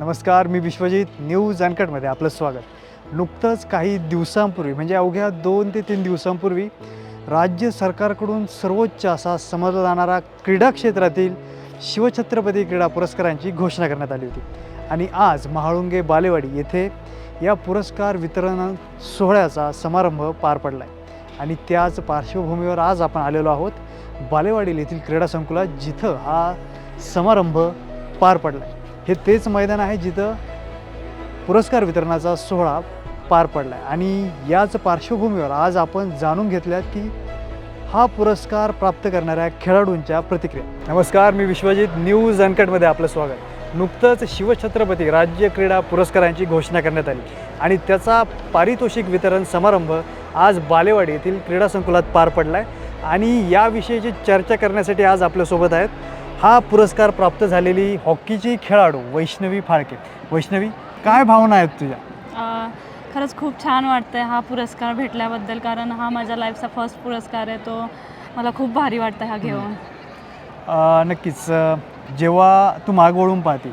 नमस्कार मी विश्वजित न्यूज अनकटमध्ये आपलं स्वागत. नुकतंच काही दिवसांपूर्वी म्हणजे अवघ्या दोन ते तीन दिवसांपूर्वी राज्य सरकारकडून सर्वोच्च असा समजला जाणारा क्रीडा क्षेत्रातील शिवछत्रपती क्रीडा पुरस्कारांची घोषणा करण्यात आली होती. आणि आज महाळुंगे बालेवाडी येथे या पुरस्कार वितरण सोहळ्याचा समारंभ पार पडला आहे आणि त्याच पार्श्वभूमीवर आज आपण आलेलो आहोत बालेवाडी येथील क्रीडा संकुलात जिथं हा समारंभ पार पडला आहे हे तेच मैदान आहे जिथं पुरस्कार वितरणाचा सोहळा पार पडला आहे आणि याच पार्श्वभूमीवर आज आपण जाणून घेतल्यात की हा पुरस्कार प्राप्त करणाऱ्या खेळाडूंच्या प्रतिक्रिया. नमस्कार मी विश्वजित. न्यूज अनकटमध्ये आपलं स्वागत. नुकतंच शिवछत्रपती राज्य क्रीडा पुरस्कारांची घोषणा करण्यात आली. आणि त्याचा पारितोषिक वितरण समारंभ आज बालेवाडी येथील क्रीडा संकुलात पार पडला आहे आणि याविषयीची चर्चा करण्यासाठी आज आपल्यासोबत आहेत हा पुरस्कार प्राप्त झालेली हॉकीची खेळाडू वैष्णवी फाळके. वैष्णवी काय भावना आहेत तुझ्या? खरंच खूप छान वाटतंय हा पुरस्कार भेटल्याबद्दल कारण हा माझ्या लाईफचा फर्स्ट पुरस्कार आहे तो मला खूप भारी वाटतं हा घेऊन. नक्कीच. जेव्हा तू माग वळून पाहते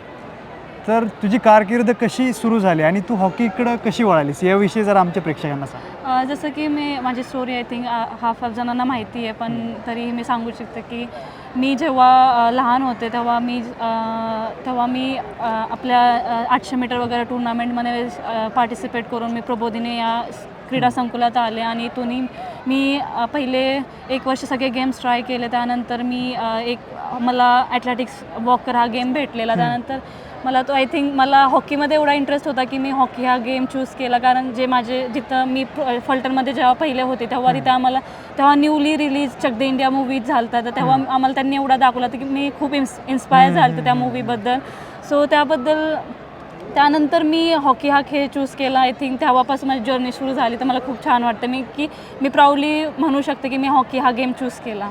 तर तुझी कारकीर्द कशी सुरू झाली आणि तू हॉकीकडं कशी वळालीस? याविषयी जर आमच्या प्रेक्षकांना सांग. जसं की मी माझी story I think half half जणांना माहिती आहे पण तरीही मी सांगू शकते की मी जेव्हा लहान होते तेव्हा मी तेव्हा मी आपल्या आठशे मीटर वगैरे टुर्नामेंटमध्ये पार्टिसिपेट करून मी प्रबोधिनी या क्रीडा संकुलात आले आणि इथूनही मी पहिले एक वर्ष सगळे गेम्स ट्राय केले. त्यानंतर मी एक मला ॲथलेटिक्स वॉकर हा गेम भेटलेला. त्यानंतर मला तो आय थिंक मला हॉकीमध्ये एवढा इंटरेस्ट होता की मी हॉकी हा गेम चूज केला. कारण जे माझे जिथं मी फ- फलटणमध्ये जेव्हा पहिले होते तेव्हा तिथं आम्हाला तेव्हा newly release Chak De India movies झालता. तर तेव्हा आम्हाला त्यांनी एवढा दाखवला होता की मी खूप इन्स इन्स्पायर झालं त्या मूवीबद्दल सो त्याबद्दल त्यानंतर मी हॉकी हा खेळ चूज केला. आय थिंक तेव्हापासून माझी जर्नी सुरू झाली. तर मला खूप छान वाटतं. मी की मी प्राऊडली म्हणू शकते की मी हॉकी हा गेम चूज केला.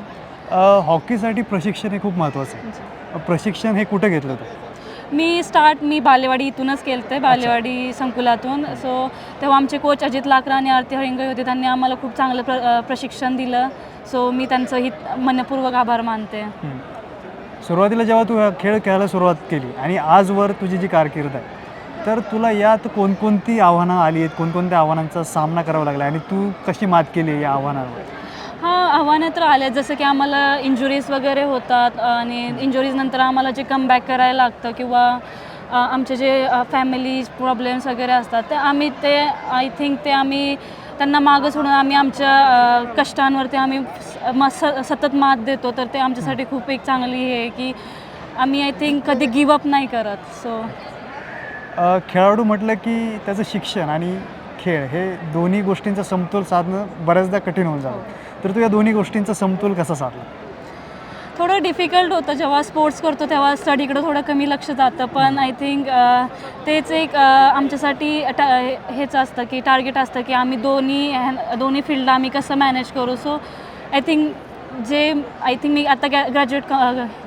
हॉकीसाठी प्रशिक्षण हे खूप महत्त्वाचं आहे. प्रशिक्षण हे कुठं घेतलं होतं मी स्टार्ट मी बालेवाडी इथूनच केलं ते बालेवाडी संकुलातून. सो तेव्हा आमचे कोच अजित लाकरा आणि आरती हळिंगई होते त्यांनी आम्हाला खूप चांगलं प्र प्रशिक्षण दिलं. सो मी त्यांचं ही मनपूर्वक आभार मानते. सुरुवातीला जेव्हा तू हा खेळ खेळायला सुरुवात केली आणि आजवर तुझी जी कारकीर्द आहे तर तुला यात कोणकोणती आव्हानं आली आहेत? कोणकोणत्या आव्हानांचा सामना करावा लागला? आणि तू कशी मात केली या आव्हानांवर? हां आव्हानं तर आले जसं की आम्हाला इंजुरीज वगैरे होतात आणि इंजुरीज नंतर आम्हाला जे कमबॅक करायला लागतं किंवा आमचे जे फॅमिली प्रॉब्लेम्स वगैरे असतात ते आम्ही ते आय थिंक ते आम्ही त्यांना मागं सोडून आम्ही आमच्या कष्टांवरती आम्ही म- स- सतत मात देतो. तर ते आमच्यासाठी खूप एक चांगली हे आहे की आम्ही आय थिंक कधी गिवअप नाही करत. सो खेळाडू म्हटलं की त्याचं शिक्षण आणि खेळ हे दोन्ही गोष्टींचा समतोल साधणं बऱ्याचदा कठीण होऊन जातं. तर तू या दोन्ही गोष्टींचा समतोल कसा साधला? थोडं डिफिकल्ट होतं जेव्हा स्पोर्ट्स करतो तेव्हा स्टडीकडे थोडं कमी लक्ष जातं. पण आय थिंक तेच एक आमच्यासाठी टा हेच असतं की टार्गेट असतं की आम्ही दोन्ही दोन्ही फील्डला आम्ही कसं मॅनेज करू. सो आय थिंक जे आय थिंक मी आता ग्रॅ ग्रॅज्युएट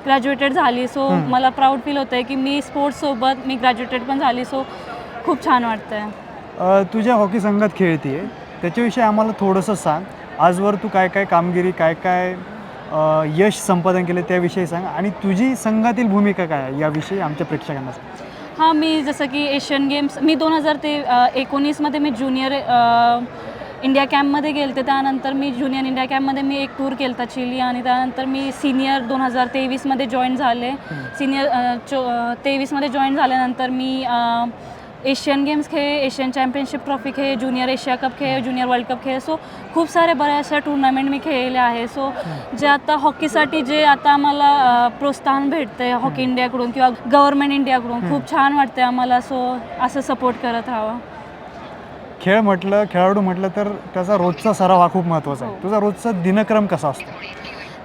ग्रॅज्युएटेड झाली. सो. मला प्राऊड फील होतं आहे की मी स्पोर्ट्ससोबत मी ग्रॅज्युएटेड पण झाली. सो खूप छान वाटतं आहे तुझ्या हॉकी संघात खेळते त्याच्याविषयी आम्हाला थोडंसं सांग. आजवर तू काय काय कामगिरी काय काय यश संपादन केलं त्याविषयी सांग. आणि तुझी संघातील भूमिका काय आहे याविषयी आमच्या प्रेक्षकांना सांग. हां मी जसं की एशियन गेम्स मी दोन हजार ते एकोणीसमध्ये मी ज्युनियर इंडिया कॅम्पमध्ये गेले होते त्यानंतर मी ज्युनियर इंडिया कॅम्पमध्ये मी एक टूर केलं होता चिली आणि त्यानंतर मी सिनियर दोन हजार तेवीसमध्ये जॉईन झाले. सिनियर चो तेवीसमध्ये जॉईन झाल्यानंतर मी एशियन गेम्स खेळ एशियन चॅम्पियनशिप ट्रॉफी खेळ ज्युनियर एशिया कप खेळ ज्युनियर वर्ल्ड कप खेळ. सो खूप सारे बऱ्याचशा टुर्नामेंट मी खेळले आहे. सो जे आता हॉकीसाठी जे आता आम्हाला प्रोत्साहन भेटते हॉकी इंडियाकडून किंवा गव्हर्नमेंट इंडियाकडून खूप छान वाटते आम्हाला. सो असं सपोर्ट करत राहावं. खेळ म्हटलं खेळाडू म्हटलं तर त्याचा रोजचा सराव हा खूप महत्त्वाचा आहे. हो. तुझा रोजचा दिनक्रम कसा असतो?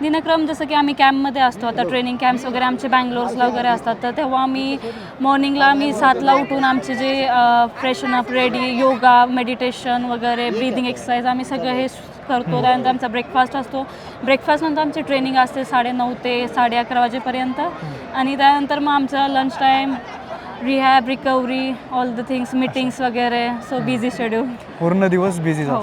दिनक्रम जसं की आम्ही कॅम्पमध्ये असतो. आता ट्रेनिंग कॅम्प्स वगैरे आमचे बँगलोर्सला वगैरे असतात. तर तेव्हा आम्ही मॉर्निंगला आम्ही सातला उठून आमचे जे freshen up ready yoga meditation वगैरे ब्रिदिंग एक्सरसाइज आम्ही सगळं हे करतो. त्यानंतर आमचा ब्रेकफास्ट असतो. ब्रेकफास्टनंतर आमची ट्रेनिंग असते साडेनऊ ते साडे अकरा वाजेपर्यंत. आणि त्यानंतर मग आमचा lunch time rehab recovery all the things meetings वगैरे. सो बिझी शेड्यूल पूर्ण दिवस बिझीच हो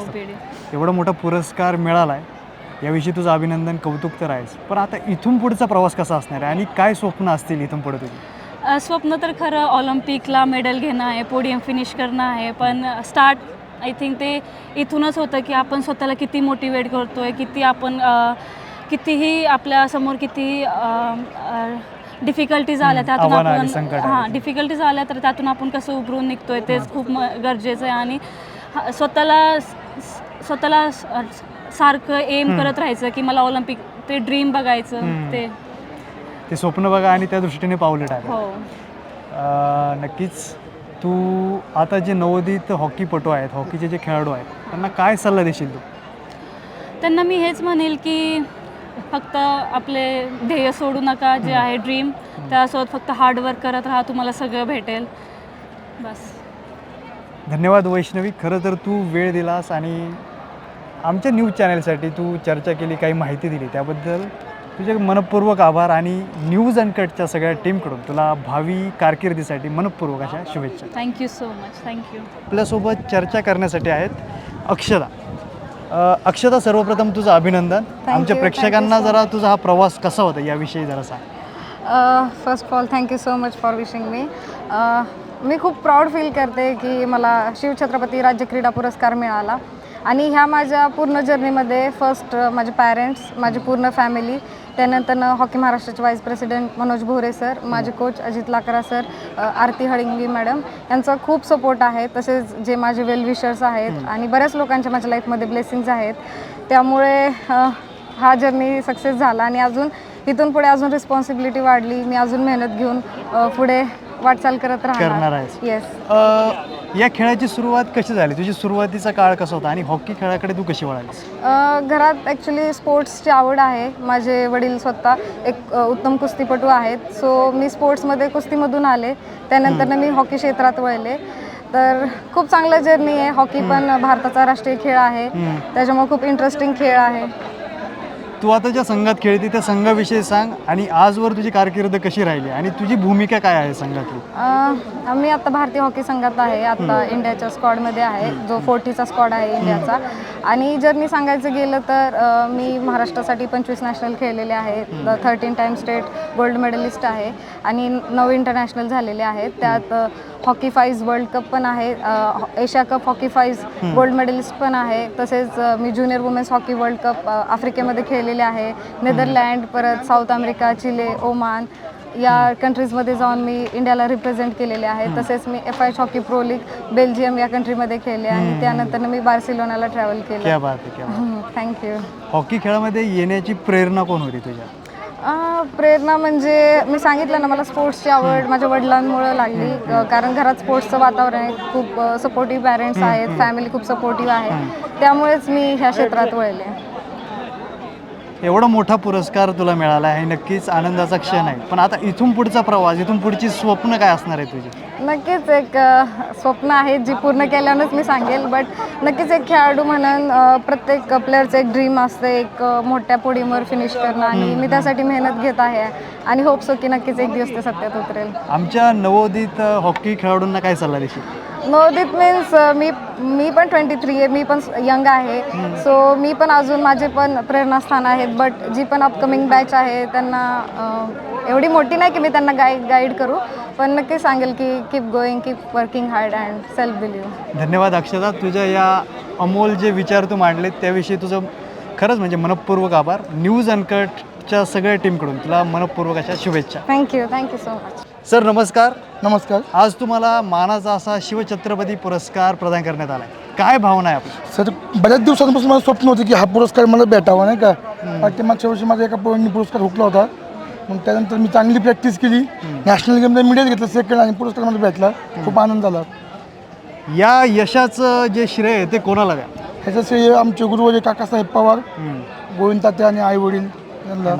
एवढा मोठा पुरस्कार मिळाला आहे याविषयी तुझं अभिनंदन कौतुक तर आहेच. पण आता इथून पुढचा प्रवास कसा असणार आहे? आणि काय स्वप्न असतील इथून पुढे तुझी? स्वप्न तर खरं ऑलिम्पिकला मेडल घेणं आहे पोडियम फिनिश करणं आहे पण स्टार्ट आय थिंक ते इथूनच होतं की आपण स्वतःला किती मोटिवेट करतो आहे किती आपण अ, कितीही आपल्यासमोर किती डिफिकल्टीज आल्या हम्म, त्यातून आव्हानं आली, आपण संकट आली. हां डिफिकल्टीज आल्या तर त्यातून आपण कसं उभरून निघतोय तेच खूप म गरजेचं आहे. आणि हा- स्वतःला स- स्वतःला स- सारखं एम. करत राहायचं की मला ऑलिम्पिक ते ड्रीम बघायचं. ते. ते स्वप्न बघा आणि त्या दृष्टीने पावलं टाका हो. नक्कीच तू आता जे नवोदित हॉकीपटू आहेत हॉकीचे जे खेळाडू आहेत त्यांना काय सल्ला देशील तू? त्यांना मी हेच म्हणेल की फक्त आपले ध्येय सोडू नका जे आहे ड्रीम त्यासोबत फक्त हार्डवर्क करत राहा तुम्हाला सगळं भेटेल. बस. धन्यवाद वैष्णवी खरं तर तू वेळ दिलास आणि आमच्या न्यूज चॅनलसाठी तू चर्चा केली काही माहिती दिली त्याबद्दल तुझे मनपूर्वक आभार आणि न्यूज अनकटच्या सगळ्या टीमकडून तुला भावी कारकिर्दीसाठी मनपूर्वक अशा शुभेच्छा. थँक्यू सो मच थँक्यू आपल्यासोबत चर्चा करण्यासाठी आहेत अक्षदा. अक्षदा सर्वप्रथम तुझं अभिनंदन. आमच्या प्रेक्षकांना जरा तुझा हा प्रवास कसा होता याविषयी जरा सांग. First of all thank you so much for wishing me मी खूप प्राऊड फील करते की मला शिवछत्रपती राज्य क्रीडा पुरस्कार मिळाला. आणि ह्या माझ्या पूर्ण जर्नीमध्ये फर्स्ट माझे पॅरेंट्स माझी पूर्ण फॅमिली त्यानंतर हॉकी महाराष्ट्राचे vice president Manoj Bhore sir माझे coach Ajit Lakra sir Aarti Halingi madam यांचा खूप सपोर्ट आहे. तसेच जे माझे वेल विशर्स आहेत आणि बऱ्याच लोकांच्या माझ्या लाईफमध्ये ब्लेसिंग्स आहेत. त्यामुळे हा जर्नी सक्सेस झाला आणि अजून इथून पुढे अजून रिस्पॉन्सिबिलिटी वाढली. मी अजून मेहनत घेऊन पुढे वाटचाल करत करणार राहणार आहेस. येस अ, या खेळाची सुरुवात कशी झाली? तुझी सुरुवातीचा काळ कसा होता? आणि हॉकी खेळाकडे तू कशी वळालीस? घरात ॲक्च्युली स्पोर्ट्सची आवड आहे. माझे वडील स्वतः एक अ, उत्तम कुस्तीपटू आहेत. सो मी स्पोर्ट्समध्ये कुस्तीमधून आले. त्यानंतर मी हॉकी क्षेत्रात वळले. तर खूप चांगलं जर्नी आहे. हॉकी पण भारताचा राष्ट्रीय खेळ आहे. हम्म. त्याच्यामुळे खूप इंटरेस्टिंग खेळ आहे. तू आता ज्या संघात खेळते त्या संघाविषयी सांग आणि आजवर तुझी कारकीर्द कशी राहिली आणि तुझी भूमिका काय आहे संघातली? अ, मी आता भारतीय हॉकी संघात आहे आता इंडियाच्या स्क्वॉडमध्ये आहे जो फोर्टीचा स्क्वॉड आहे इंडियाचा. आणि जर मी सांगायचं गेलं तर अ, मी महाराष्ट्रासाठी पंचवीस नॅशनल खेळलेले आहेत thirteen time state gold medalist आहे आणि नऊ इंटरनॅशनल झालेले आहेत. त्यात हॉकी फाईज वर्ल्ड कप पण आहे Asia cup hockey fives gold medalist पण आहे. तसेच अ, मी junior women's hockey world cup अ, आफ्रिकेमध्ये खेळलेले आहे. नेदरलँड परत साऊथ अमेरिका चिले ओमान या कंट्रीजमध्ये जाऊन मी इंडियाला रिप्रेझेंट केलेले आहे. तसेच मी F I hockey pro league Belgium या कंट्रीमध्ये खेळले आणि त्यानंतर मी बार्सिलोनाला ट्रॅव्हल केलं. थँक्यू हॉकी खेळामध्ये येण्याची प्रेरणा कोण होती तुझ्या? प्रेरणा म्हणजे मी सांगितलं ना मला स्पोर्ट्सची आवड माझ्या वडिलांमुळं लागली. कारण घरात स्पोर्ट्सचं वातावरण आहे. खूप सपोर्टिव्ह पॅरेंट्स आहेत. फॅमिली खूप सपोर्टिव्ह आहे. त्यामुळेच मी ह्या क्षेत्रात वळले. एवढा मोठा पुरस्कार तुला मिळाला आहे नक्कीच आनंदाचा क्षण आहे. पण आता इथून पुढचा प्रवास इथून पुढची स्वप्न काय असणार आहे तुझी? नक्कीच एक अ, स्वप्न आहे जी पूर्ण केल्यानंच मी सांगेल बट नक्कीच एक खेळाडू म्हणून अ, प्रत्येक प्लेअरचं एक ड्रीम असतं एक अ, मोठ्या पोडीमवर फिनिश करणं आणि मी त्यासाठी मेहनत घेत आहे आणि होप सो की नक्कीच एक दिवस ते सत्यात उतरेल. आमच्या नवोदित अ, हॉकी खेळाडूंना काय सल्ला देशील? नवोदित मीन्स मी मी पण ट्वेंटी थ्री आहे मी पण यंग आहे. सो मी पण अजून माझे पण प्रेरणास्थान आहेत बट जी पण अपकमिंग बॅच आहे त्यांना एवढी मोठी नाही की मी त्यांना गाईड गाईड करू पण नक्की सांगेल की keep going keep working hard and self believe धन्यवाद अक्षता तुझ्या या अमोल जे विचार तू मांडलेत त्याविषयी तुझं खरंच म्हणजे मनपूर्वक आभार. न्यूज अनकटच्या सगळ्या टीमकडून तुला मनपूर्वक अशा शुभेच्छा. Thank you thank you so much sir नमस्कार. नमस्कार. आज तुम्हाला मानाचा असा शिवछत्रपती पुरस्कार प्रदान करण्यात आला आहे काय भावना आहे आपली? सर बऱ्याच दिवसांपासून मला स्वप्न होतं की हा पुरस्कार मला भेटावा नाही का? ते मागच्या वर्षी माझा एका पोरांनी पुरस्कार हुकला होता. मग त्यानंतर मी चांगली प्रॅक्टिस केली. नॅशनल गेमला मिडियल घेतलं सेकंड आणि पुरस्कार मला भेटला. खूप आनंद झाला. या यशाचं जे श्रेय आहे ते कोणाला द्या? ह्याचं श्रेय आमचे गुरुवारी काकासाहेब पवार गोविंद तात्या आणि आई वडील यांना.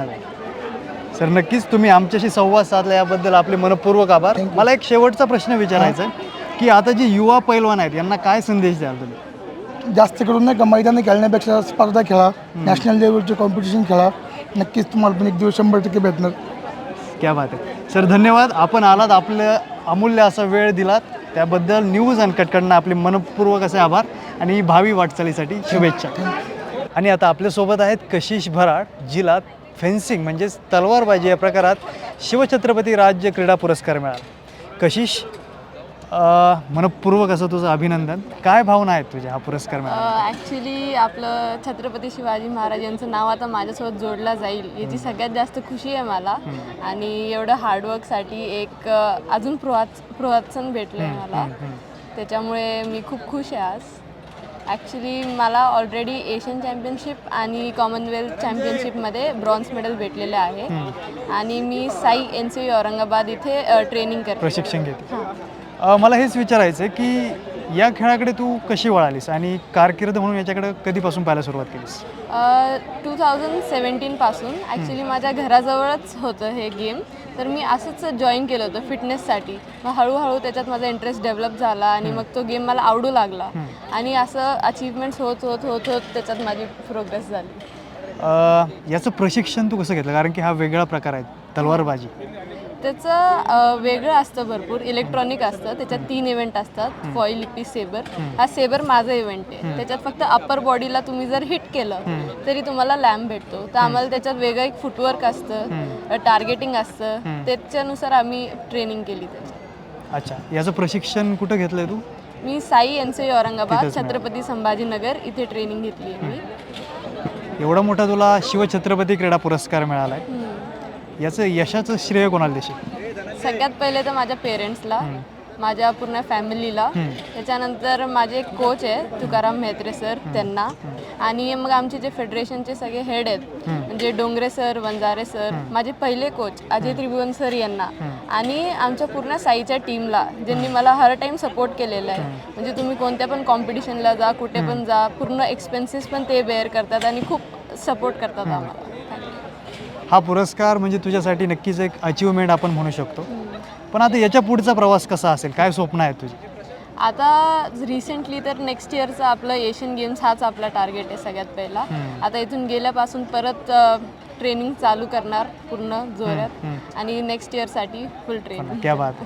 सर नक्कीच तुम्ही आमच्याशी संवाद साधला याबद्दल आपले मनपूर्वक आभार. मला एक शेवटचा प्रश्न विचारायचा आहे की आता जे युवा पैलवान आहेत यांना काय संदेश द्याल तुम्ही? जास्त करून नाही का मैदानी खेळण्यापेक्षा स्पर्धा खेळा नॅशनल लेवलचे कॉम्पिटिशन खेळा. नक्कीच तुम्हाला पण एक दिवस शंभर टक्के भेटणार. क्या बात आहे. सर धन्यवाद. आपण आलात आपलं अमूल्य असा वेळ दिलात. त्याबद्दल न्यूज अनकटकडनं आपले मनपूर्वक असे आभार आणि भावी वाटचालीसाठी शुभेच्छा. आणि आता आपल्यासोबत आहेत कशिश भराड जिला फेन्सिंग म्हणजेच तलवारबाजी या प्रकारात शिवछत्रपती राज्य क्रीडा पुरस्कार मिळाला. कशिश मनपूर्वक असं तुझं अभिनंदन. काय भावना आहेत तुझ्या? हा पुरस्कार मिळाला. ॲक्च्युली आपलं छत्रपती शिवाजी महाराज यांचं नाव आता माझ्यासोबत जोडला जाईल. याची सगळ्यात जास्त खुशी आहे मला. आणि एवढं हार्डवर्कसाठी एक अजून प्रोत्स प्रोत्साहन भेटलं आहे मला. त्याच्यामुळे मी खूप खुश आहे आज. ॲक्च्युली मला ऑलरेडी एशियन चॅम्पियनशिप आणि कॉमनवेल्थ चॅम्पियनशिपमध्ये ब्रॉन्झ मेडल भेटलेले आहे. आणि मी साई एन सी औरंगाबाद इथे ट्रेनिंग करते. प्रशिक्षण घेते. मला हेच विचारायचं की या खेळाकडे तू कशी वळालीस आणि कारकीर्द म्हणून याच्याकडे कधीपासून पाहायला सुरुवात केलीस? टू थाउजंड सेवन्टीनपासून ॲक्च्युली माझ्या घराजवळच होतं हे गेम तर मी असंच जॉईन केलं होतं फिटनेससाठी मग हळूहळू त्याच्यात माझा इंटरेस्ट डेव्हलप झाला आणि मग तो गेम मला आवडू लागला. आणि असं अचीवमेंट्स होत होत होत होत त्याच्यात माझी प्रोग्रेस झाली. याचं प्रशिक्षण तू कसं घेतलं? कारण की हा वेगळा प्रकार आहे तलवारबाजी. त्याचं वेगळं असतं भरपूर. इलेक्ट्रॉनिक असतं. त्याच्यात तीन इव्हेंट असतात. फॉईल लिपी सेबर हा सेबर माझा इव्हेंट आहे. त्याच्यात फक्त अप्पर बॉडीला तुम्ही जर हिट केलं तरी तुम्हाला लॅम्प भेटतो. तर आम्हाला त्याच्यात वेगळं एक फुटवर्क असतं. टार्गेटिंग असतं. त्याच्यानुसार आम्ही ट्रेनिंग केली त्याची. अच्छा. याचं प्रशिक्षण कुठं घेतलंय तू? मी SAI N C Aurangabad. Chhatrapati Sambhajinagar इथे ट्रेनिंग घेतली आहे मी. एवढा मोठा तुला शिवछत्रपती क्रीडा पुरस्कार मिळाला आहे. याचं यशाचं श्रेय कोणाला देशील? सगळ्यात पहिले तर माझ्या पेरेंट्सला माझ्या पूर्ण फॅमिलीला. त्याच्यानंतर माझे एक कोच आहे तुकाराम म्हेत्रे सर त्यांना. आणि मग आमचे जे फेडरेशनचे सगळे हेड आहेत म्हणजे डोंगरे सर वंजारे सर माझे पहिले कोच अजय त्रिभुवन सर यांना. आणि आमच्या पूर्ण साईच्या टीमला ज्यांनी मला हर टाइम सपोर्ट केलेला आहे. म्हणजे तुम्ही कोणत्या पण कॉम्पिटिशनला जा कुठे पण जा पूर्ण एक्सपेन्सेस पण ते बेअर करतात आणि खूप सपोर्ट करतात आम्हाला. हा पुरस्कार म्हणजे तुझ्यासाठी नक्कीच एक अचिव्हमेंट आपण म्हणू शकतो. पण आता याच्या पुढचा प्रवास कसा असेल? काय स्वप्न आहे तुझी? आता रिसेंटली तर नेक्स्ट इयरचा आपलं एशियन गेम्स हाच आपला टार्गेट आहे सगळ्यात पहिला. आता इथून गेल्यापासून परत ट्रेनिंग चालू करणार पूर्ण जोरात. आणि नेक्स्ट इयरसाठी फुल ट्रेनिंग क्या बात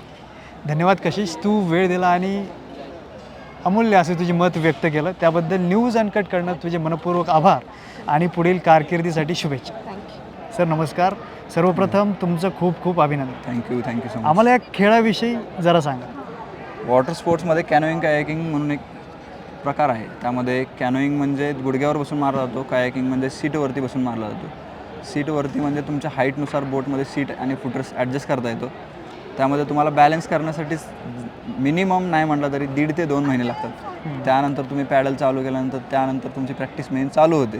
धन्यवाद कशिश. तू वेळ दिला आणि अमूल्य असे तुझे मत व्यक्त केलं. त्याबद्दल न्यूज अनकट करणं तुझे मनपूर्वक आभार. आणि पुढील कारकिर्दीसाठी शुभेच्छा. सर नमस्कार. सर्वप्रथम तुमचं खूप खूप अभिनंदन. थँक्यू थँक्यू सो मच आम्हाला या खेळाविषयी जरा सांगा. वॉटर स्पोर्ट्समध्ये कॅनोईंग कायाकिंग म्हणून एक प्रकार आहे. त्यामध्ये कॅनोईंग म्हणजे गुडघ्यावर बसून मारला जातो कायाकिंग म्हणजे सीटवरती बसून मारला जातो. सीटवरती म्हणजे तुमच्या हाईटनुसार बोटमध्ये सीट आणि फुटर्स ॲडजस्ट करता येतो. त्यामध्ये तुम्हाला बॅलन्स करण्यासाठी मिनिमम नाही म्हटलं तरी दीड ते दोन महिने लागतात. त्यानंतर तुम्ही पॅडल चालू केल्यानंतर त्यानंतर तुमची प्रॅक्टिस मेन चालू होते.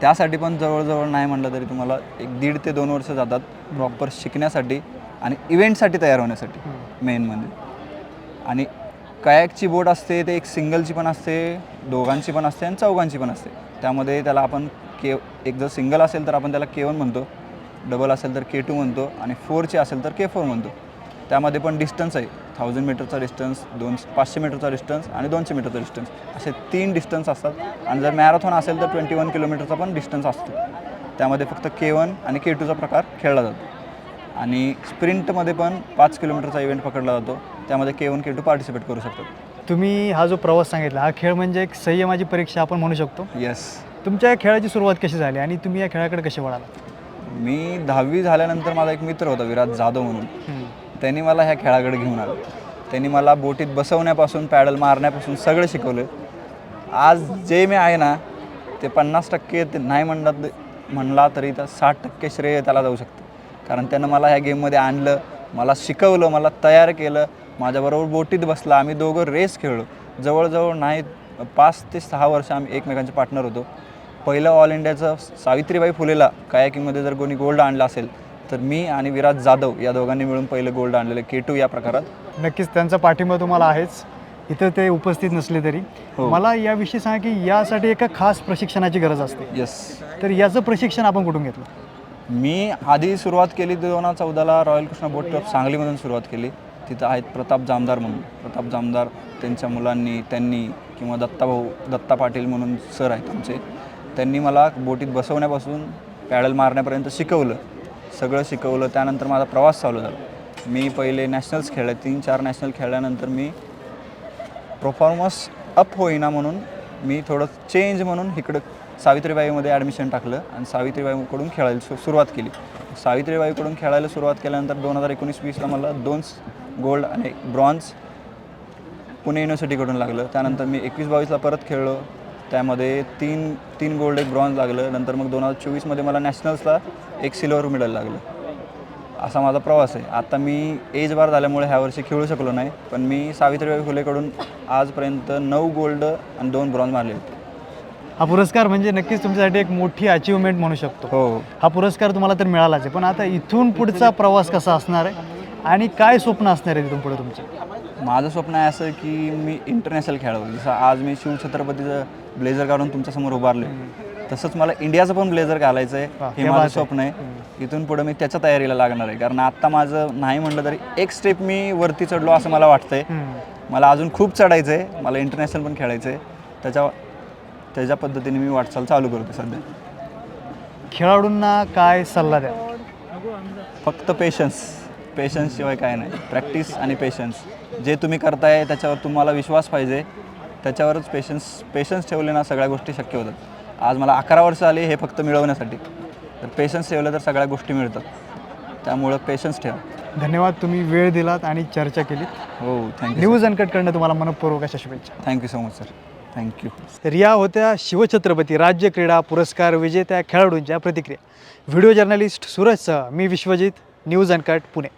त्यासाठी पण जवळजवळ नाही म्हटलं तरी तुम्हाला एक दीड ते दोन वर्ष जातात प्रॉपर शिकण्यासाठी आणि इव्हेंटसाठी तयार होण्यासाठी मेन म्हणजे. आणि कयाकची बोट असते ते एक सिंगलची पण असते दोघांची पण असते आणि चौघांची पण असते. त्यामध्ये त्याला आपण के एक जर सिंगल असेल तर आपण त्याला के वन म्हणतो डबल असेल तर के टू म्हणतो आणि फोरची असेल तर के फोर म्हणतो. त्यामध्ये पण डिस्टन्स आहे. थाउजंड मीटरचा डिस्टन्स दोन पाचशे मीटरचा डिस्टन्स आणि दोनशे मीटरचा डिस्टन्स असे तीन डिस्टन्स असतात. आणि जर मॅरेथॉन असेल तर ट्वेंटी वन किलोमीटरचा पण डिस्टन्स असतो. त्यामध्ये फक्त के वन आणि के टूचा प्रकार खेळला जातो. आणि स्प्रिंटमध्ये पण पाच किलोमीटरचा इव्हेंट पकडला जातो. त्यामध्ये K one K two participate करू शकतात. तुम्ही हा जो प्रवास सांगितला हा खेळ म्हणजे एक संयमाची परीक्षा आपण म्हणू शकतो. येस तुमच्या या खेळाची सुरुवात कशी झाली आणि तुम्ही या खेळाकडे कसे वळाला मी दहावी झाल्यानंतर माझा एक मित्र होता विराज जाधव म्हणून. त्यांनी मला ह्या खेळाकडे घेऊन आलं. त्यांनी मला बोटीत बसवण्यापासून पॅडल मारण्यापासून सगळं शिकवलं. आज जे मी आहे ना ते पन्नास टक्के ते नाही म्हणलं म्हणला तरी तर साठ टक्के श्रेय त्याला जाऊ शकतं. कारण त्यानं मला ह्या गेममध्ये आणलं मला शिकवलं मला तयार केलं. माझ्याबरोबर बोटीत बसला आम्ही दोघं रेस खेळलो. जवळजवळ नाही पाच ते सहा वर्ष आम्ही एकमेकांचे पार्टनर होतो. पहिलं ऑल इंडियाचं सावित्रीबाई फुलेला कायाकिंगमध्ये जर कोणी गोल्ड आणलं असेल तर मी आणि विराज जाधव या दोघांनी मिळून पहिलं गोल्ड आणलेलं के टू या प्रकारात. नक्कीच त्यांचा पाठिंबा तुम्हाला आहेच. इथं ते उपस्थित नसले तरी. हो. मला याविषयी सांगा की यासाठी एका खास प्रशिक्षणाची गरज असते. येस तर याचं प्रशिक्षण आपण कुठून घेतलं? मी आधी सुरुवात केली दोन हजार चौदाला रॉयल कृष्णा बोट क्लब सांगलीमधून सुरुवात केली. तिथं आहेत प्रताप जामदार म्हणून. प्रताप जामदार त्यांच्या मुलांनी त्यांनी किंवा दत्ताभाऊ दत्ता पाटील म्हणून सर आहेत आमचे. त्यांनी मला बोटीत बसवण्यापासून पॅडल मारण्यापर्यंत शिकवलं. सगळं शिकवलं त्यानंतर माझा प्रवास चालू झाला. मी पहिले नॅशनल्स खेळले तीन चार नॅशनल खेळल्यानंतर मी परफॉर्मन्स अप होईना म्हणून मी थोडं चेंज म्हणून इकडं सावित्रीबाईमध्ये ॲडमिशन टाकलं आणि सावित्रीबाईकडून खेळायला सु सुरुवात केली. सावित्रीबाईकडून खेळायला सुरुवात केल्यानंतर दोन हजार एकोणीस वीसला मला दोन गोल्ड आणि ब्रॉन्झ पुणे युनिव्हर्सिटीकडून लागलं. त्यानंतर मी एकवीस बावीसला परत खेळलो. त्यामध्ये तीन तीन गोल्ड एक ब्रॉन्झ लागलं. नंतर मग दोन हजार चोवीसमध्ये मला नॅशनल्सला एक सिल्वर मेडल लागलं. असा माझा प्रवास आहे. आता मी एज बार झाल्यामुळे ह्या वर्षी खेळू शकलो नाही पण मी सावित्रीबाई फुलेकडून आजपर्यंत नऊ गोल्ड आणि दोन ब्रॉन्झ मारले होते. हा पुरस्कार म्हणजे नक्कीच तुमच्यासाठी एक मोठी अचिव्हमेंट म्हणू शकतो. हो. हो हा पुरस्कार तुम्हाला तर मिळालाच आहे पण आता इथून पुढचा प्रवास कसा असणार आहे? आणि काय स्वप्न असणार आहे तिथून पुढे तुमचं? माझं स्वप्न आहे असं की मी इंटरनॅशनल खेळावं जसं आज मी शिवछत्रपतीचं ब्लेझर काढून तुमच्यासमोर उभारले तसंच मला इंडियाचं पण ब्लेझर घालायचं आहे हे माझं. स्वप्न आहे. इथून पुढे मी त्याच्या तयारीला लागणार आहे. कारण आत्ता माझं नाही म्हटलं तरी एक स्टेप मी वरती चढलो असं मला वाटतंय. मला अजून खूप चढायचं आहे मला इंटरनॅशनल पण खेळायचं आहे त्याच्या त्याच्या पद्धतीने मी वाटचाल चालू करतो सध्या. खेळाडूंना काय सल्ला द्या? फक्त पेशन्स पेशन्स शिवाय काय नाही. प्रॅक्टिस आणि पेशन्स जे तुम्ही करताय त्याच्यावर तुम्हाला विश्वास पाहिजे. त्याच्यावरच पेशन्स पेशन्स ठेवले ना सगळ्या गोष्टी शक्य होतात. आज मला अकरा वर्ष आली हे फक्त मिळवण्यासाठी. तर पेशन्स ठेवलं तर सगळ्या गोष्टी मिळतात. त्यामुळं पेशन्स ठेवा. धन्यवाद तुम्ही वेळ दिलात आणि चर्चा केली हो थँक्यू न्यूज अनकट करणं तुम्हाला मनपूर्वक अशा शुभेच्छा. Thank you so much sir thank you तर या होत्या शिवछत्रपती राज्य क्रीडा पुरस्कार विजेत्या खेळाडूंच्या प्रतिक्रिया. व्हिडिओ जर्नलिस्ट सूरजसह मी विश्वजित न्यूज अनकट पुणे.